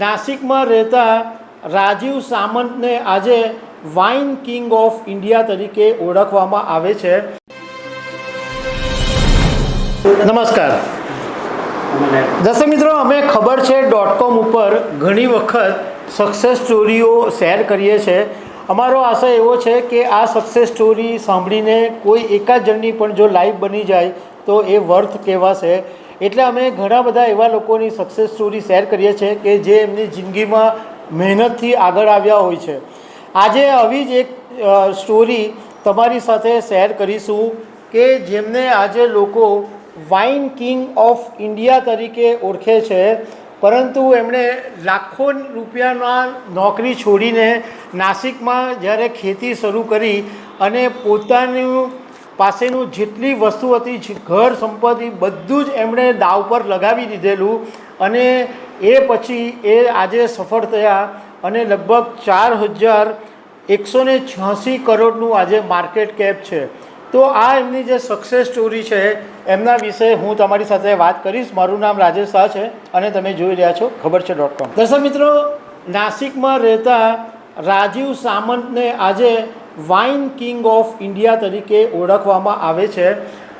નાસિકમાં રહેતા રાજીવ સામંતને આજે wine king of India તરીકે ઓળખવામાં આવે છે. નમસ્કાર. દર્શક મિત્રો, અમે ખબર છે ડોટ કોમ ઉપર ઘણી વખત સક્સેસ સ્ટોરીઓ શેર કરીએ છીએ અમારો આશય એવો છે કે આ સક્સેસ સ્ટોરી સાંભળીને કોઈ એકાદ જણની પણ જો લાઈફ બની જાય તો એ વર્થ કહેવાશે. એટલે અમે ઘણા બધા એવા લોકોની સક્સેસ સ્ટોરી શેર કરીએ છીએ કે જે એમની જિંદગીમાં મહેનતથી આગળ આવ્યા હોય છે. આજે આવી જ એક સ્ટોરી તમારી સાથે શેર કરીશું કે જેમને આજે લોકો વાઇન કિંગ ઓફ ઇન્ડિયા તરીકે ઓળખે છે. પરંતુ એમણે લાખો રૂપિયાના નોકરી છોડીને નાસિકમાં જ્યારે ખેતી શરૂ કરી અને પોતાનું પાસેનું જેટલી વસ્તુ હતી ઘર સંપત્તિ બધું જ એમણે દાવ પર લગાવી દીધેલું અને એ પછી એ આજે સફળ થયા અને લગભગ ચાર હજાર એકસો ને છ્યાસી કરોડનું આજે માર્કેટ કેપ છે. તો આ એમની જે સક્સેસ સ્ટોરી છે, એમના વિશે હું તમારી સાથે વાત કરીશ. મારું નામ રાજેશ શાહ છે અને તમે જોઈ રહ્યા છો ખબર છે ડોટ કોમ દર્શક મિત્રો, નાસિકમાં રહેતા રાજીવ સામંતને આજે વાઇન કિંગ ઓફ ઇન્ડિયા તરીકે ઓળખવામાં આવે છે.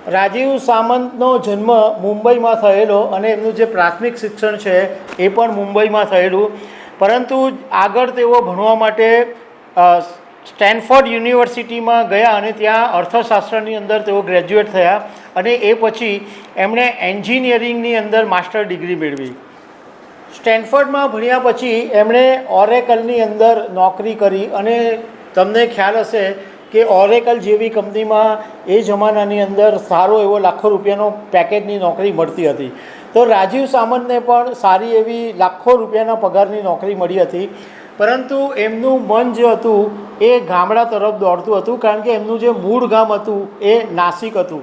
રાજીવ સામંતનો જન્મ મુંબઈમાં થયેલો અને એમનું જે પ્રાથમિક શિક્ષણ છે એ પણ મુંબઈમાં થયેલું. પરંતુ આગળ તેઓ ભણવા માટે સ્ટેનફોર્ડ યુનિવર્સિટીમાં ગયા અને ત્યાં અર્થશાસ્ત્રની અંદર તેઓ ગ્રેજ્યુએટ થયા અને એ પછી એમણે એન્જિનિયરિંગની અંદર માસ્ટર ડિગ્રી મેળવી. સ્ટેનફોર્ડમાં ભણ્યા પછી એમણે ઓરેકલની અંદર નોકરી કરી અને તમને ખ્યાલ હશે કે ઓરેકલ જેવી કંપનીમાં એ જમાનાની અંદર સારો એવો લાખો રૂપિયાનો પેકેજની નોકરી મળતી હતી. તો રાજીવ સામંતને પણ સારી એવી લાખો રૂપિયાના પગારની નોકરી મળી હતી. પરંતુ એમનું મન જે હતું એ ગામડા તરફ દોડતું હતું, કારણ કે એમનું જે મૂળ ગામ હતું એ નાસિક હતું.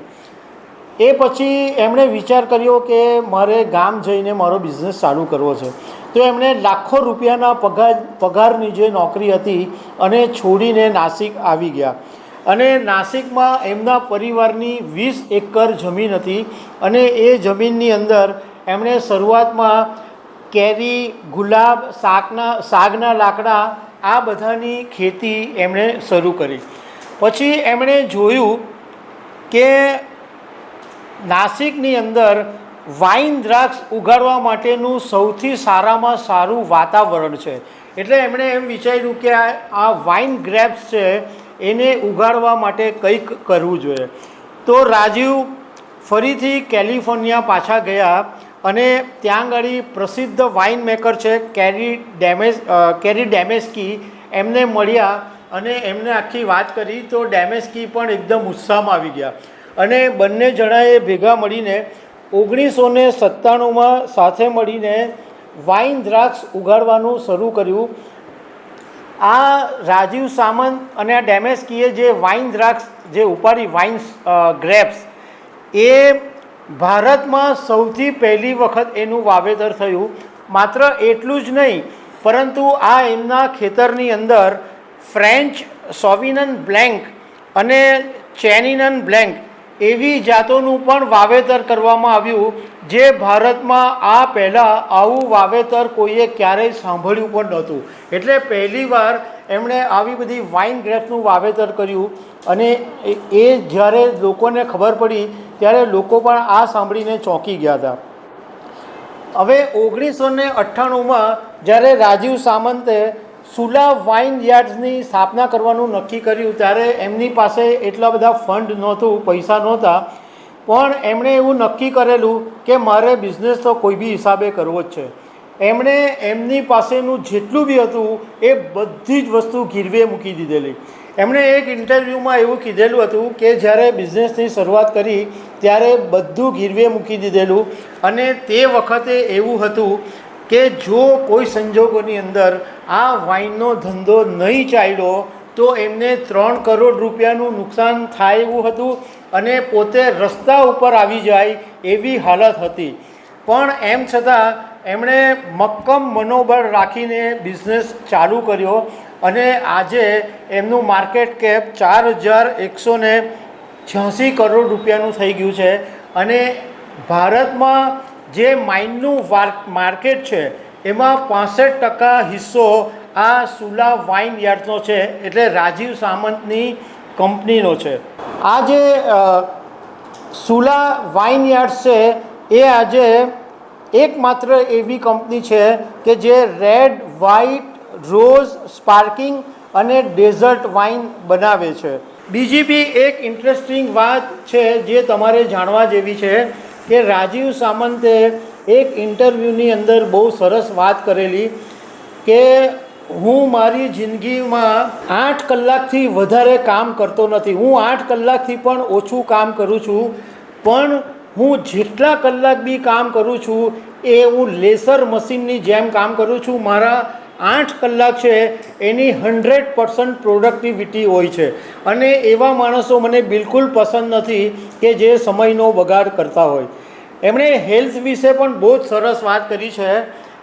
એ પછી એમણે વિચાર કર્યો કે મારે ગામ જઈને મારો બિઝનેસ ચાલુ કરવો છે. તો એમણે લાખો રૂપિયાના પગાર, પગારની જે નોકરી હતી અને છોડીને નાસિક આવી ગયા. અને નાસિકમાં એમના પરિવારની વીસ એકર જમીન હતી અને એ જમીનની અંદર એમણે શરૂઆતમાં કેરી, ગુલાબ, શાકના સાગના લાકડા, આ બધાની ખેતી એમણે શરૂ કરી. પછી એમણે જોયું કે નાસિકની અંદર વાઇન દ્રાક્ષ ઉગાડવા માટેનું સૌથી સારામાં સારું વાતાવરણ છે. એટલે એમણે એમ વિચાર્યું કે આ વાઇન ગ્રેપ્સ છે, એને ઉગાડવા માટે કંઈક કરવું જોઈએ. તો રાજીવ ફરીથી કેલિફોર્નિયા પાછા ગયા અને ત્યાં આગળ પ્રસિદ્ધ વાઇન મેકર છે, કેરી ડેમેસ કેરી ડેમેસ્કી એમને મળ્યા અને એમને આખી વાત કરી તો ડેમેસ્કી પણ એકદમ ઉત્સાહમાં આવી ગયા. અને બંને જણાએ ભેગા મળીને ઓગણીસો ને સત્તાણુંમાં સાથે મળીને વાઇન દ્રાક્ષ ઉગાડવાનું શરૂ કર્યું. આ રાજીવ સામંત અને આ ડેમેસ્કીએ જે વાઇન દ્રાક્ષ, જે ઉપાડી વાઇન ગ્રેપ્સ, એ ભારતમાં સૌથી પહેલી વખત એનું વાવેતર થયું. માત્ર એટલું જ નહીં, પરંતુ આ એમના ખેતરની અંદર ફ્રેન્ચ સોવિનન બ્લેન્ક અને ચેનિનન બ્લેન્ક એવી જાતોનું પણ વાવેતર કરવામાં આવ્યું જે ભારતમાં આ પહેલાં આવું વાવેતર કોઈએ ક્યારેય સાંભળ્યું પણ નહોતું. એટલે પહેલીવાર એમણે આવી બધી વાઇન ગ્રેપ્સનું વાવેતર કર્યું અને એ- જ્યારે લોકોને ખબર પડી ત્યારે લોકો પણ આ સાંભળીને ચોંકી ગયા હતા. હવે ઓગણીસો ને અઠ્ઠાણુંમાં જ્યારે રાજીવ સામંતે સુલા વાઇન યાર્ડ્સની સ્થાપના કરવાનું નક્કી કર્યું ત્યારે એમની પાસે એટલા બધા ફંડ નહોતું, પૈસા નહોતા. પણ એમણે એવું નક્કી કરેલું કે મારે બિઝનેસ તો કોઈ બી હિસાબે કરવો જ છે. એમણે એમની પાસેનું જેટલું બી હતું એ બધી જ વસ્તુ ગીરવે મૂકી દીધેલી. એમણે એક ઇન્ટરવ્યૂમાં એવું કીધેલું હતું કે જ્યારે બિઝનેસની શરૂઆત કરી ત્યારે બધું ગીરવે મૂકી દીધેલું અને તે વખતે એવું હતું કે જો કોઈ સંજોગોની અંદર આ વાઇનનો ધંધો નહીં ચાલ્યો, તો એમને ત્રણ કરોડ રૂપિયાનું નુકસાન થાય એવું હતું અને પોતે રસ્તા ઉપર આવી જાય એવી હાલત હતી. પણ એમ છતાં એમણે મક્કમ મનોબળ રાખીને બિઝનેસ ચાલુ કર્યો અને આજે એમનું માર્કેટ કેપ ચાર હજાર એકસો ને છ્યાસી કરોડ રૂપિયાનું થઈ ગયું છે. અને ભારતમાં જે માઇનનું માર્કેટ છે, એમાં પાસઠ ટકા હિસ્સો આ સુલા વાઇન યાર્ડનો છે, એટલે રાજીવ સામંતની કંપનીનો છે. આ જે સુલા વાઇન યાર્ડ્સ છે, એ આજે એકમાત્ર એવી કંપની છે કે જે રેડ, વ્હાઇટ, રોઝ, સ્પાર્કિંગ અને ડેઝર્ટ વાઇન બનાવે છે. બીજી બી એક ઇન્ટરેસ્ટિંગ વાત છે જે તમારે જાણવા જેવી છે કે રાજીવ સામંતે એક ઇન્ટરવ્યૂની અંદર બહુ સરસ વાત કરેલી કે હું મારી જિંદગીમાં આઠ કલાકથી વધારે કામ કરતો નથી. હું આઠ કલાકથી પણ ઓછું કામ કરું છું, પણ હું જેટલા કલાક બી કામ કરું છું એ હું લેસર મશીનની જેમ કામ કરું છું. મારા આઠ કલાક છે, એની હંડ્રેડ પર્સન્ટ પ્રોડક્ટિવિટી હોય છે. અને એવા માણસો મને બિલકુલ પસંદ નથી કે જે સમયનો બગાડ કરતા હોય. એમણે હેલ્થ વિશે પણ બહુ જ સરસ વાત કરી છે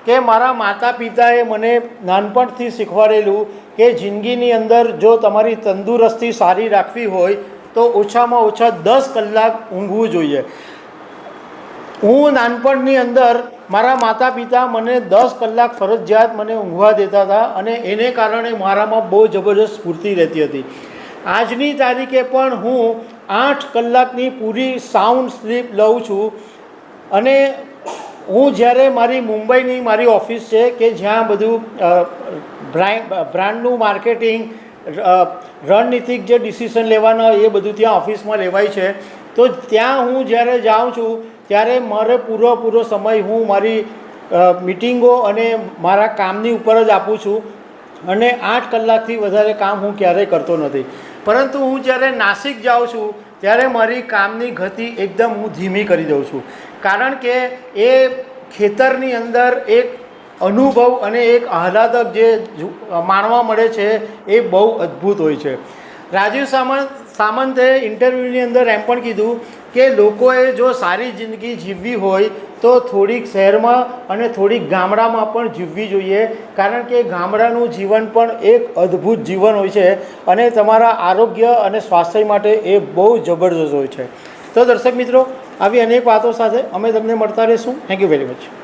કે મારા માતા પિતાએ મને નાનપણથી શીખવાડેલું કે જિંદગીની અંદર જો તમારી તંદુરસ્તી સારી રાખવી હોય, તો ઓછામાં ઓછા દસ કલાક ઊંઘવું જોઈએ. હું નાનપણની અંદર મારા માતા પિતા મને દસ કલાક ફરજિયાત મને ઊંઘવા દેતા હતા અને એને કારણે મારામાં બહુ જબરજસ્ત સ્ફૂર્તિ રહેતી હતી. આજની તારીખે પણ હું આઠ કલાકની પૂરી સાઉન્ડ સ્લીપ લઉં છું અને હું જ્યારે મારી મુંબઈની મારી ઓફિસ છે કે જ્યાં બધું બ્રાન્ડનું માર્કેટિંગ રણનીતિક જે ડિસિઝન લેવાના એ બધું ત્યાં ઓફિસમાં લેવાય છે, તો ત્યાં હું જ્યારે જાઉં છું ત્યારે મારે પૂરો પૂરો સમય હું મારી મિટિંગો અને મારા કામની ઉપર જ આપું છું. અને આઠ કલાકથી વધારે કામ હું ક્યારેય કરતો નથી. પરંતુ હું જ્યારે નાસિક જાઉં છું, ત્યારે મારી કામની ગતિ એકદમ હું ધીમી કરી દઉં છું. કારણ કે એ ખેતરની અંદર એક અનુભવ અને એક આહલાદક જે માણવા મળે છે, એ બહુ અદ્ભુત હોય છે. રાજીવ સામંત સામંતે ઇન્ટરવ્યૂની અંદર એમ પણ કીધું કે લોકોએ જો સારી જિંદગી જીવવી હોય તો થોડીક શહેરમાં અને થોડીક ગામડામાં પણ જીવવી જોઈએ. કારણ કે ગામડાનું જીવન પણ એક અદ્ભુત જીવન હોય છે અને તમારા આરોગ્ય અને સ્વાસ્થ્ય માટે એ બહુ જબરદસ્ત હોય છે. તો દર્શક મિત્રો, આવી અનેક વાતો સાથે અમે તમને મળતા રહીશું. Thank you very much